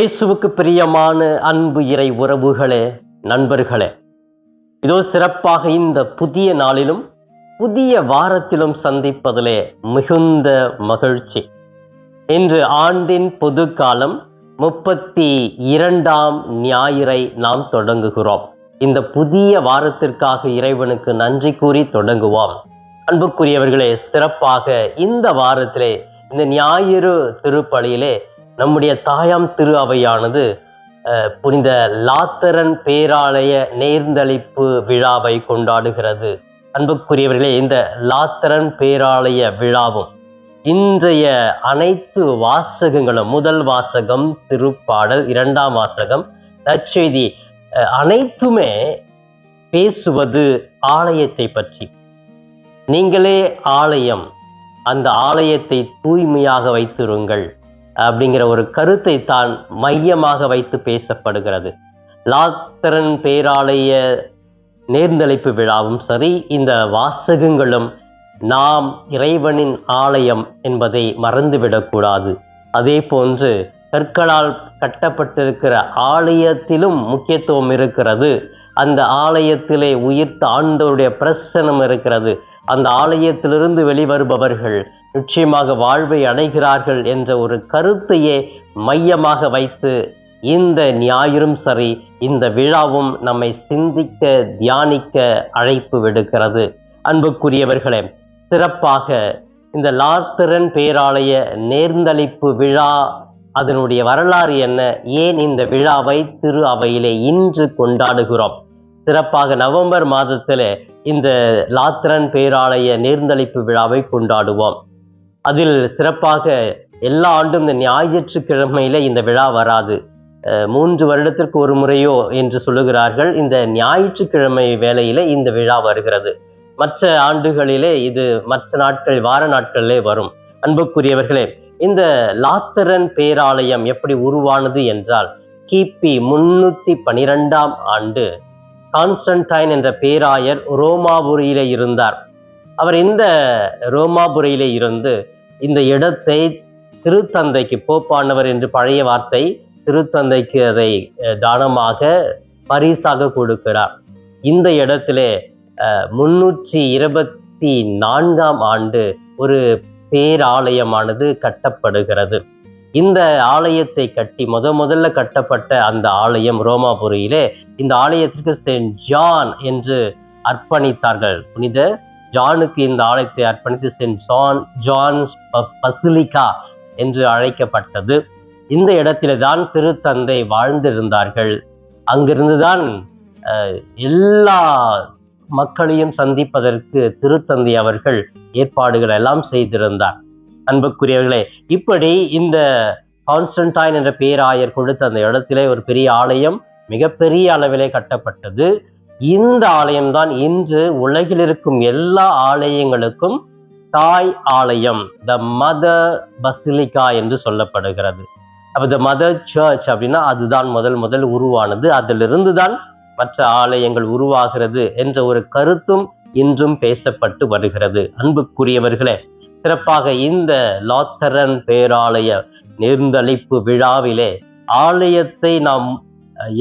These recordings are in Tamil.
இயேசுவுக்கு பிரியமான அன்பு இறை உறவுகளே நண்பர்களே இதோ சிறப்பாக இந்த புதிய நாளிலும் புதிய வாரத்திலும் சந்திப்பதிலே மிகுந்த மகிழ்ச்சி. இன்று ஆண்டின் பொது காலம் முப்பத்தி இரண்டாம் ஞாயிறை நாம் தொடங்குகிறோம். இந்த புதிய வாரத்திற்காக இறைவனுக்கு நன்றி கூறி தொடங்குவோம். அன்புக்குரியவர்களே சிறப்பாக இந்த வாரத்திலே இந்த ஞாயிறு திருப்பலியிலே நம்முடைய தாயாம் திரு அவையானது புனித லாத்தரன் பேராலய நேர்ந்தளிப்பு விழாவை கொண்டாடுகிறது. அன்புக்குரியவர்களே இந்த லாத்தரன் பேராலய விழாவும் இன்றைய அனைத்து வாசகங்களும் முதல் வாசகம் திருப்பாடல் இரண்டாம் வாசகம் நற்செய்தி அனைத்துமே பேசுவது ஆலயத்தை பற்றி. நீங்களே ஆலயம் அந்த ஆலயத்தை தூய்மையாக வைத்திருங்கள். அப்படிங்கிற ஒரு கருத்தை தான் மையமாக வைத்து பேசப்படுகிறது. லாத்தரன் பேராலய நேர்ந்தளிப்பு விழாவும் சரி இந்த வாசகங்களும் நாம் இறைவனின் ஆலயம் என்பதை மறந்துவிடக்கூடாது. அதே போன்று கற்களால் கட்டப்பட்டிருக்கிற ஆலயத்திலும் முக்கியத்துவம் இருக்கிறது. அந்த ஆலயத்திலே உயிர்த்த ஆண்டவருடைய பிரசனம் இருக்கிறது. அந்த ஆலயத்திலிருந்து வெளிவருபவர்கள் நிச்சயமாக வாழ்வை அடைகிறார்கள் என்ற ஒரு கருத்தையே மையமாக வைத்து இந்த ஞாயிறும் சரி இந்த விழாவும் நம்மை சிந்திக்க தியானிக்க அழைப்பு விடுக்கிறது அன்புக்குரியவர்களே சிறப்பாக இந்த லாத்திரன் பேராலய நேர்ந்தளிப்பு விழா அதனுடைய வரலாறு என்ன? ஏன் இந்த விழாவை திரு அவையிலே இன்று கொண்டாடுகிறோம்? சிறப்பாக நவம்பர் மாதத்தில் இந்த லாத்திரன் பேராலய நேர்ந்தளிப்பு விழாவை கொண்டாடுவோம். அதில் சிறப்பாக எல்லா ஆண்டும் இந்த ஞாயிற்றுக்கிழமையில் இந்த விழா வராது. மூன்று வருடத்திற்கு ஒரு முறையோ என்று சொல்லுகிறார்கள். இந்த ஞாயிற்றுக்கிழமை வேளையில இந்த விழா வருகிறது. மற்ற ஆண்டுகளிலே இது மற்ற நாட்கள் வார நாட்களிலே வரும். அன்புக்குரியவர்களே இந்த லாத்தரன் பேராலயம் எப்படி உருவானது என்றால் கிபி முன்னூத்தி பனிரெண்டாம் ஆண்டு கான்ஸ்டன்டைன் என்ற பேராயர் ரோமாபுரியிலே இருந்தார். அவர் இந்த ரோமாபுரியிலே இருந்து இந்த இடத்தை திருத்தந்தைக்கு போப்பானவர் என்று பழைய வார்த்தை திருத்தந்தைக்கு அதை தானமாக பரிசாக கொடுக்கிறார். இந்த இடத்திலே முன்னூற்றி இருபத்தி நான்காம் ஆண்டு ஒரு பேராலயமானது கட்டப்படுகிறது. இந்த ஆலயத்தை கட்டி முத முதல்ல கட்டப்பட்ட அந்த ஆலயம் ரோமாபுரியிலே இந்த ஆலயத்திற்கு செயின்ட் ஜான் என்று அர்ப்பணித்தார்கள். புனித ஜானுக்கு இந்த ஆலயத்தை அர்ப்பணித்து செயின்ட் ஜான் ஜான்ஸ் பசிலிகா என்று அழைக்கப்பட்டது. இந்த இடத்தில தான் திருத்தந்தை வாழ்ந்திருந்தார்கள். அங்கிருந்துதான் எல்லா மக்களையும் சந்திப்பதற்கு திருத்தந்தை அவர்கள் ஏற்பாடுகள் எல்லாம் செய்திருந்தார். அன்புக்குரியவர்களே இப்படி இந்த கான்ஸ்டன்டைன் என்ற பேராயர் கொடுத்த அந்த இடத்திலே ஒரு பெரிய ஆலயம் மிகப்பெரிய அளவிலே கட்டப்பட்டது. இந்த ஆலயம்தான் இன்று உலகில் இருக்கும் எல்லா ஆலயங்களுக்கும் தாய் ஆலயம் த மதர் பசிலிகா என்று சொல்லப்படுகிறது. அப்போ த மதர் சர்ச் அப்படின்னா அதுதான் முதல் முதல் உருவானது. அதிலிருந்து தான் மற்ற ஆலயங்கள் உருவாகிறது என்ற ஒரு கருத்தும் இன்றும் பேசப்பட்டு வருகிறது. அன்புக்குரியவர்களே சிறப்பாக இந்த லாத்தரன் பேராலய நேர்ந்தளிப்பு விழாவிலே ஆலயத்தை நாம்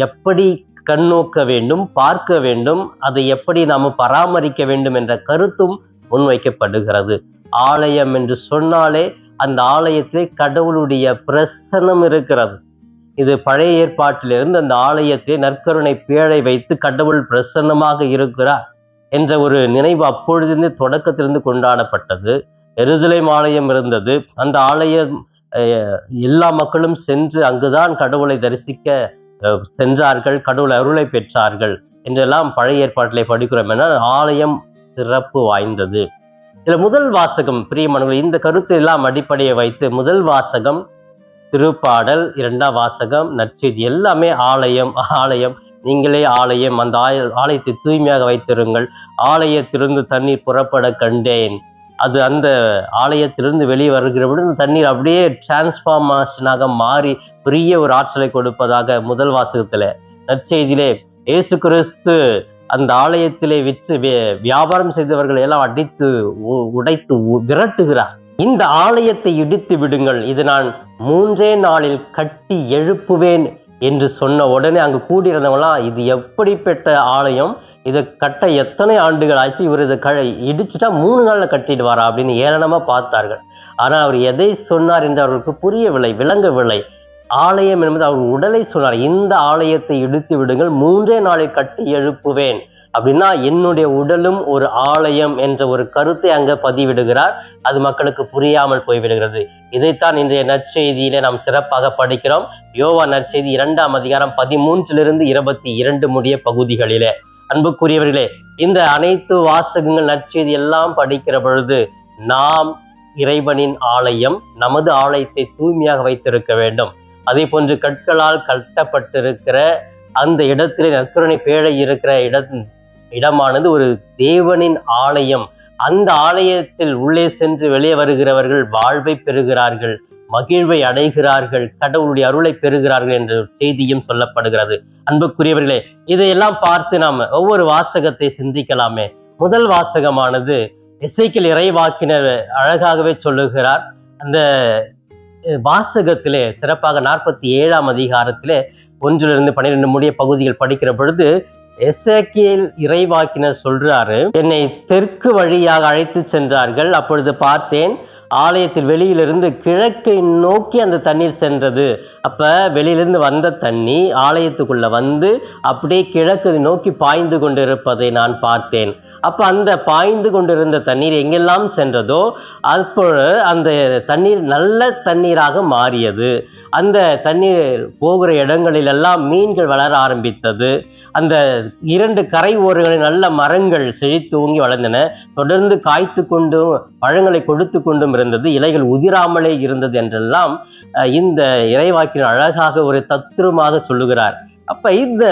எப்படி கண்ணோக்க வேண்டும் பார்க்க வேண்டும் அதை எப்படி நாம் பராமரிக்க வேண்டும் என்ற கருத்தும் முன்வைக்கப்படுகிறது. ஆலயம் என்று சொன்னாலே அந்த ஆலயத்திலே கடவுளுடைய பிரசனம் இருக்கிறது. இது பழைய ஏற்பாட்டிலிருந்து அந்த ஆலயத்தை நற்கருணை பேழை வைத்து கடவுள் பிரசன்னமாக இருக்கிறார் என்ற ஒரு நினைவு அப்பொழுதிருந்து தொடக்கத்திலிருந்து கொண்டாடப்பட்டது. எருசலேம் ஆலயம் இருந்தது. அந்த ஆலயம் எல்லா மக்களும் சென்று அங்குதான் கடவுளை தரிசிக்க சென்றார்கள் கடவுள் அருளை பெற்றார்கள் என்றெல்லாம் பழைய ஏற்பாட்டிலே படிக்கிறோம் என ஆலயம் சிறப்பு வாய்ந்தது. இதில் முதல் வாசகம் பிரியமனு இந்த கருத்து எல்லாம் அடிப்படையை வைத்து முதல் வாசகம் திருப்பாடல் இரண்டாம் வாசகம் நற்செய்தி எல்லாமே ஆலயம் ஆலயம். நீங்களே ஆலயம் அந்த ஆலயத்தை தூய்மையாக வைத்திருங்கள். ஆலயத்திலிருந்து தண்ணீர் புறப்பட கண்டேன். அது அந்த ஆலயத்திலிருந்து வெளியே வருகிற பொழுது அந்த தண்ணீர் அப்படியே டிரான்ஸ்ஃபார்மேஷனாக மாறி பெரிய ஒரு ஆற்றலை கொடுப்பதாக முதல் வாசகத்தில் நற்செய்தியிலே இயேசு கிறிஸ்து அந்த ஆலயத்திலே விற்று வியாபாரம் செய்தவர்களை எல்லாம் அடித்து உ- உடைத்து விரட்டுகிறார். இந்த ஆலயத்தை இடித்து விடுங்கள். இது நான் மூன்றே நாளில் கட்டி எழுப்புவேன் என்று சொன்ன உடனே அங்கு கூடியிருந்தவங்களாம் இது எப்படிப்பட்ட ஆலயம்? இதை கட்ட எத்தனை ஆண்டுகள் ஆச்சு? இவர் இதை க இடிச்சுட்டா மூணு நாளில் கட்டிடுவாரா அப்படின்னு ஏளனமாக பார்த்தார்கள். ஆனால் அவர் எதை சொன்னார் என்று அவர்களுக்கு புரியவில்லை விளங்கவில்லை. ஆலயம் என்பது அவர் உடலை சொன்னார் இந்த ஆலயத்தை இடித்து விடுங்கள் மூன்றே நாளில் கட்டி எழுப்புவேன். அப்படின்னா என்னுடைய உடலும் ஒரு ஆலயம் என்ற ஒரு கருத்தை அங்கே பதிவிடுகிறார். அது மக்களுக்கு புரியாமல் போய்விடுகிறது. இதைத்தான் இன்றைய நற்செய்தியிலே நாம் சிறப்பாக படிக்கிறோம். யோவா நற்செய்தி இரண்டாம் அதிகாரம் பதிமூன்றிலிருந்து இருபத்தி இரண்டு முடிய பகுதிகளிலே. அன்புக்குரியவர்களே இந்த அனைத்து வாசகங்கள் நற்செய்தி எல்லாம் படிக்கிற பொழுது நாம் இறைவனின் ஆலயம் நமது ஆலயத்தை தூய்மையாக வைத்திருக்க வேண்டும். அதே போன்று கற்களால் கட்டப்பட்டிருக்கிற அந்த இடத்திலே நற்கருணை பேழை இருக்கிற இட இடமானது ஒரு தேவனின் ஆலயம். அந்த ஆலயத்தில் உள்ளே சென்று வெளியே வருகிறவர்கள் வாழ்வை பெறுகிறார்கள். மகிழ்வை அடைகிறார்கள் கடவுளுடைய அருளை பெறுகிறார்கள் என்ற செய்தியும் சொல்லப்படுகிறது. அன்புக்குரியவர்களே இதையெல்லாம் பார்த்து நாம் ஒவ்வொரு வாசகத்தை சிந்திக்கலாமே. முதல் வாசகமானது இசைக்கில் இறைவாக்கினர் அழகாகவே சொல்லுகிறார். அந்த வாசகத்திலே சிறப்பாக நாற்பத்தி ஏழாம் அதிகாரத்திலே ஒன்றிலிருந்து பன்னிரெண்டு முடிய பகுதிகள் படிக்கிற பொழுது எசேக்கியல் இறைவாக்கினர் சொல்றாரு என்னை தெற்கு வழியாக அழைத்து சென்றார்கள் அப்பொழுது பார்த்தேன் ஆலயத்தில் வெளியிலிருந்து கிழக்கை நோக்கி அந்த தண்ணீர் சென்றது. அப்போ வெளியிலிருந்து வந்த தண்ணி ஆலயத்துக்குள்ளே வந்து அப்படியே கிழக்கு நோக்கி பாய்ந்து கொண்டிருப்பதை நான் பார்த்தேன். அப்போ அந்த பாய்ந்து கொண்டிருந்த தண்ணீர் எங்கெல்லாம் சென்றதோ அப்பொழுது அந்த தண்ணீர் நல்ல தண்ணீராக மாறியது. அந்த தண்ணீர் போகிற இடங்களிலெல்லாம் மீன்கள் வளர ஆரம்பித்தது. அந்த இரண்டு கரை ஓரங்களில் நல்ல மரங்கள் செழித்தோங்கி வளர்ந்தன. தொடர்ந்து காய்த்து கொண்டும் பழங்களை கொடுத்து கொண்டும் இருந்தது. இலைகள் உதிராமலே இருந்தது என்றெல்லாம் இந்த இறைவாக்கின் அழகாக ஒரு தத்துவமாக சொல்லுகிறார். அப்போ இந்த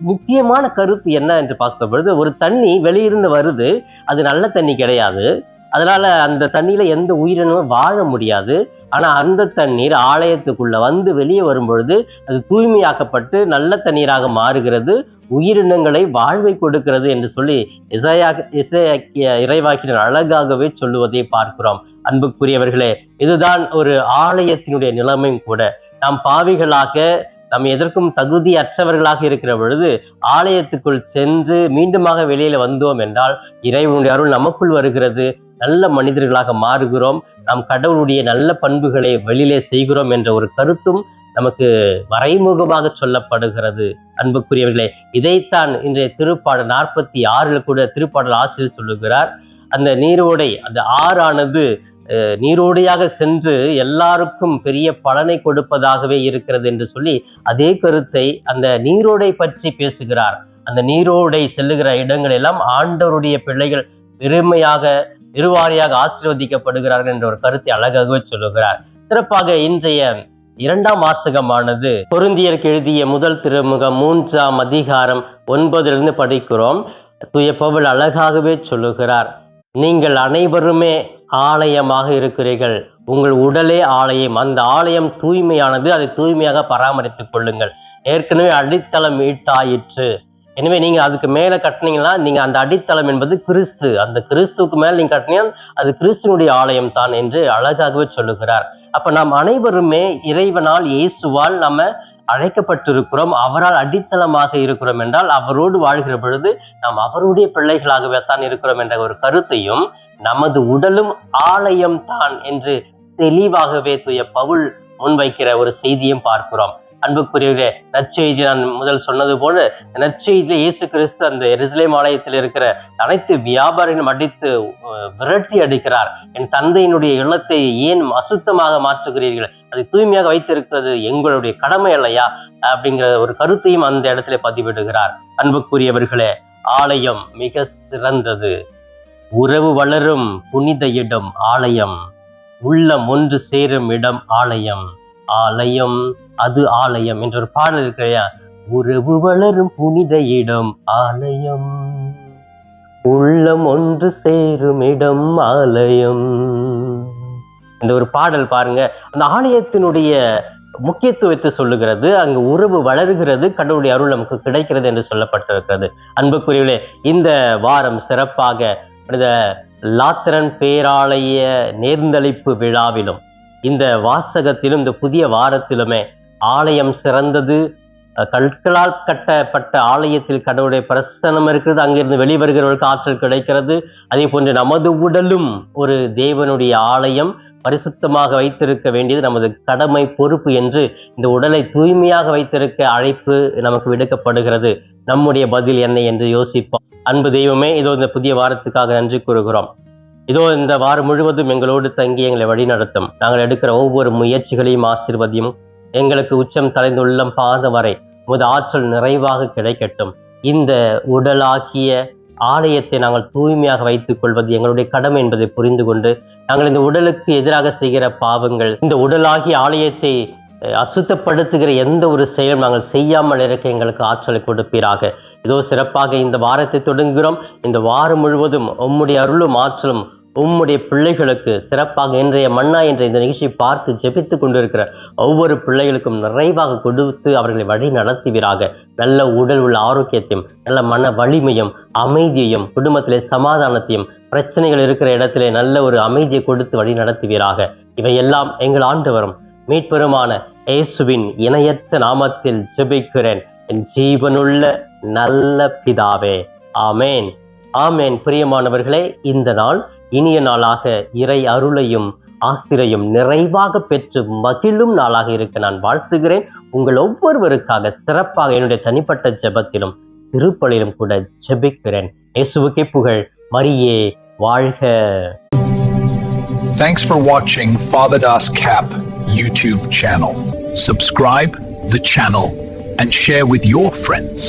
முக்கியமான கருத்து என்ன என்று பார்க்கும் பொழுது ஒரு தண்ணி வெளியிருந்து வருது அது நல்ல தண்ணி கிடையாது. அதனால அந்த தண்ணியில எந்த உயிரினமும் வாழ முடியாது. ஆனா அந்த தண்ணீர் ஆலயத்துக்குள்ள வந்து வெளியே வரும்பொழுது அது தூய்மையாக்கப்பட்டு நல்ல தண்ணீராக மாறுகிறது உயிரினங்களை வாழ்வை கொடுக்கிறது என்று சொல்லி இசையாக இசையாக்கிய இறைவாக்கினர் அழகாகவே சொல்லுவதை பார்க்கிறோம். அன்புக்குரியவர்களே இதுதான் ஒரு ஆலயத்தினுடைய நிலைமையும் கூட. நாம் பாவிகளாக நாம் எதற்கும் தகுதி அற்றவர்களாக இருக்கிற பொழுது ஆலயத்துக்குள் சென்று மீண்டுமாக வெளியில வந்தோம் என்றால் இறைவனுடைய அருள் நமக்குள் வருகிறது. நல்ல மனிதர்களாக மாறுகிறோம். நாம் கடவுளுடைய நல்ல பண்புகளை வெளியிலே செய்கிறோம் என்ற ஒரு கருத்தும் நமக்கு மறைமுகமாக சொல்லப்படுகிறது. அன்புக்குரியவர்களே இதைத்தான் இன்றைய திருப்பாடல் நாற்பத்தி ஆறில் கூட திருப்பாடல் ஆசிரியர் சொல்லுகிறார். அந்த நீரோடை அந்த ஆறானது நீரோடையாக சென்று எல்லாருக்கும் பெரிய பலனை கொடுப்பதாகவே இருக்கிறது என்று சொல்லி அதே கருத்தை அந்த நீரோடை பற்றி பேசுகிறார். அந்த நீரோடை செல்லுகிற இடங்கள் எல்லாம் ஆண்டவருடைய பிள்ளைகள் பெருமையாக பெருவாரியாக ஆசீர்வதிக்கப்படுகிறார்கள் என்ற ஒரு கருத்தை அழகாகவே சொல்லுகிறார். சிறப்பாக இன்றைய இரண்டாம் வாசகமானது பொருந்தியருக்கு எழுதிய முதல் திருமுகம் மூன்றாம் அதிகாரம் ஒன்பதிலிருந்து படிக்கிறோம். துயப்பவள் அழகாகவே சொல்லுகிறார் நீங்கள் அனைவருமே ஆலயமாக இருக்கிறீர்கள். உங்கள் உடலே ஆலயம். அந்த ஆலயம் தூய்மையானது. அதை தூய்மையாக பராமரித்துக் கொள்ளுங்கள். ஏற்கனவே அடித்தளம் ஈட்டாயிற்று எனவே நீங்கள் அதுக்கு மேலே கட்டினீங்கன்னா நீங்கள் அந்த அடித்தளம் என்பது கிறிஸ்து. அந்த கிறிஸ்துவுக்கு மேலே நீங்கள் கட்டினீங்கன்னா அது கிறிஸ்துவனுடைய ஆலயம் தான் என்று அழகாகவே சொல்லுகிறார். அப்போ நாம் அனைவருமே இறைவனால் இயேசுவால் நம்ம அழைக்கப்பட்டிருக்கிறோம். அவரால் அடித்தளமாக இருக்கிறோம் என்றால் அவரோடு வாழ்கிற பொழுது நாம் அவருடைய பிள்ளைகளாகவே தான் இருக்கிறோம் என்ற ஒரு கருத்தையும் நமது உடலும் ஆலயம் தான் என்று தெளிவாகவே துய பவுல் முன்வைக்கிற ஒரு செய்தியும் பார்க்கிறோம். அன்புக்குரியவர்களே நற்செய்தி நான் முதல் சொன்னது போல நற்செய்தியில இயேசு கிறிஸ்து அந்த எருசலேம் ஆலயத்தில் இருக்கிற அனைத்து வியாபாரிகளும் அடித்து விரட்டி அடிக்கிறார். என் தந்தையினுடைய இல்லத்தை ஏன் அசுத்தமாக மாற்றுகிறீர்கள்? அதை தூய்மையாக வைத்திருக்கிறது எங்களுடைய கடமை இல்லையா அப்படிங்கிற ஒரு கருத்தையும் அந்த இடத்துல பதிவிடுகிறார். அன்புக்குரியவர்களே ஆலயம் மிக சிறந்தது. உறவு வளரும் புனித இடம் ஆலயம். உள்ளம் ஒன்று சேரும் இடம் ஆலயம். ஆலயம். அது ஆலயம் என்ற ஒரு பாடல் இருக்கு இல்லையா? உறவு வளரும் புனித இடம் ஆலயம். உள்ளம் ஒன்று சேரும் இடம் ஆலயம். இந்த ஒரு பாடல் பாருங்க. அந்த ஆலயத்தினுடைய முக்கியத்துவத்தை சொல்லுகிறது அங்கு உறவு வளருகிறது கடவுளுடைய அருள் நமக்கு கிடைக்கிறது என்று சொல்லப்பட்டிருக்கிறது. அன்புக்குரியவர்களே இந்த வாரம் சிறப்பாக இந்த லாத்திரன் பேராலய நேர்ந்தளிப்பு விழாவிலும் இந்த வாசகத்திலும் இந்த புதிய வாரத்திலுமே ஆலயம் சிறந்தது. கற்களால் கட்டப்பட்ட ஆலயத்தில் கடவுளுடைய பிரசனம் இருக்கிறது அங்கிருந்து வெளிவருகிறவர்களுக்கு ஆற்றல் கிடைக்கிறது. அதே போன்று நமது உடலும் ஒரு தேவனுடைய ஆலயம் பரிசுத்தமாக வைத்திருக்க வேண்டியது நமது கடமை பொறுப்பு என்று இந்த உடலை தூய்மையாக வைத்திருக்க அழைப்பு நமக்கு விடுக்கப்படுகிறது. நம்முடைய பதில் என்ன என்று யோசிப்போம். அன்பு தெய்வமே இதோ இந்த புதிய வாரத்துக்காக நன்றி கூறுகிறோம். இதோ இந்த வாரம் முழுவதும் எங்களோடு தங்கி எங்களை வழிநடத்தும். நாங்கள் எடுக்கிற ஒவ்வொரு முயற்சிகளையும் ஆசிர்வதியும் எங்களுக்கு உச்சம் தலைந்து உள்ளம் பாதம் வரை உமது ஆற்றல் நிறைவாக கிடைக்கட்டும். இந்த உடலாக்கிய ஆலயத்தை நாங்கள் தூய்மையாக வைத்துக் கொள்வது எங்களுடைய கடமை என்பதை புரிந்து கொண்டு நாங்கள் இந்த உடலுக்கு எதிராக செய்கிற பாவங்கள் இந்த உடலாகிய ஆலயத்தை அசுத்தப்படுத்துகிற எந்த ஒரு செயலும் நாங்கள் செய்யாமல் இருக்க எங்களுக்கு ஆற்றலை கொடுப்பீராக. இதோ சிறப்பாக இந்த வாரத்தை தொடங்குகிறோம். இந்த வாரம் முழுவதும் உம்முடைய அருளும் ஆற்றலும் உம்முடைய பிள்ளைகளுக்கு சிறப்பாக இன்றைய மன்னா என்ற இந்த நிகழ்ச்சியை பார்த்து ஜெபித்து கொண்டிருக்கிற ஒவ்வொரு பிள்ளைகளுக்கும் நிறைவாக கொடுத்து அவர்களை வழி நடத்துவீராக. நல்ல உடல் உள்ள ஆரோக்கியத்தையும் நல்ல மன வலிமையும் அமைதியையும் குடும்பத்திலே சமாதானத்தையும் பிரச்சனைகள் இருக்கிற இடத்திலே நல்ல ஒரு அமைதியை கொடுத்து வழி நடத்துவீராக. இவையெல்லாம் எங்கள் ஆண்டு வரும் மீட்பெருமான இயேசுவின் இணையற்ற நாமத்தில் ஜெபிக்கிறேன். என் ஜீவனுள்ள நல்ல பிதாவே. ஆமேன். ஆமேன். பிரியமானவர்களே இந்த நாள் இனிய நாளாக இறை அருளையும் ஆசிரையும் நிறைவாக பெற்று மகிழும் நாளாக இருக்க நான் வாழ்த்துகிறேன் உங்கள் ஒவ்வொருவருக்காக சிறப்பாக என்னுடைய தனிப்பட்ட ஜெபத்திலும் திருப்பலிலும் கூட ஜெபிக்கிறேன் இயேசுவுக்கே புகழ் மரியே வாழ்க Thanks for watching Father Das Cap YouTube channel. Subscribe the channel and share with your friends.